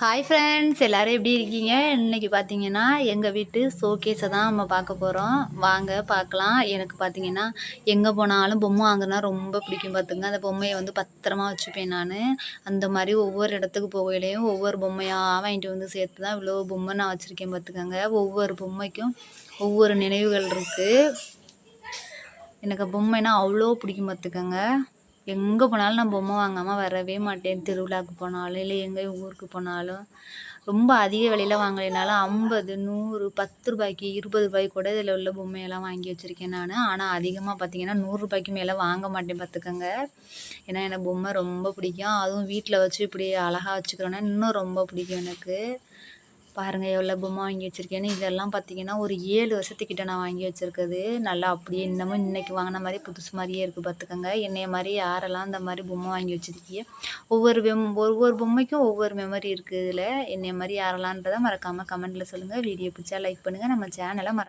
Hi friends எல்லோரும் எப்படி இருக்கீங்க? இன்றைக்கி பார்த்தீங்கன்னா எங்கள் வீட்டு ஷோகேஸை தான் நம்ம பார்க்க போகிறோம் வாங்க பார்க்கலாம். எனக்கு பார்த்தீங்கன்னா எங்கே போனாலும் பொம்மை வாங்கினா ரொம்ப பிடிக்கும் பார்த்துங்க. அந்த பொம்மையை வந்து பத்திரமா வச்சுப்பேன் நான். அந்த மாதிரி ஒவ்வொரு இடத்துக்கு போகையிலையும் ஒவ்வொரு பொம்மையாக வாங்கிட்டு வந்து சேர்த்து தான் இவ்வளோ பொம்மை நான் வச்சுருக்கேன் பார்த்துக்கோங்க. ஒவ்வொரு பொம்மைக்கும் ஒவ்வொரு நினைவுகள் இருக்குது எனக்கு பொம்மைனா அவ்வளோ பிடிக்கும் பார்த்துக்கோங்க. எங்கே போனாலும் நான் பொம்மை வாங்காமல் வரவே மாட்டேன். திருவிழாவுக்கு போனாலும் இல்லை எங்கே ஊருக்கு போனாலும். ரொம்ப அதிக விலையில் வாங்கலைனாலும் ஐம்பது நூறு பத்து ரூபாய்க்கு இருபது ரூபாய்க்கு கூட இதில் உள்ள பொம்மையெல்லாம் வாங்கி வச்சுருக்கேன் நான். ஆனால் அதிகமாக பார்த்தீங்கன்னா நூறுரூபாய்க்கு மேலே வாங்க மாட்டேன் பார்த்துக்கோங்க ஏன்னா எனக்கு பொம்மை ரொம்ப பிடிக்கும். அதுவும் வீட்டில் வச்சு இப்படி அழகாக வச்சுக்கிறோன்னா இன்னும் ரொம்ப பிடிக்கும் எனக்கு. பாருங்கள் எவ்வளோ பொம்மை வாங்கி வச்சுருக்கேன்னு. இதெல்லாம் பார்த்தீங்கன்னா ஒரு ஏழு வருஷத்துக்கிட்ட நான் வாங்கி வச்சுருக்குது. நல்லா அப்படியே இன்னமும் இன்றைக்கி வாங்கின மாதிரி புதுசு மாதிரியே இருக்குது பார்த்துக்கோங்க என்னைய மாதிரி யாரெல்லாம் இந்த மாதிரி பொம்மை வாங்கி வச்சுருக்கீங்க? ஒவ்வொரு மெம் ஒவ்வொரு பொம்மைக்கும் ஒவ்வொரு மெமரி இருக்குது இதில் என்னைய மாதிரி யாரெல்லான்றதை மறக்காமல் கமெண்ட்டில் சொல்லுங்கள் வீடியோ பிடிச்சா லைக் பண்ணுங்கள் நம்ம சேனலை மற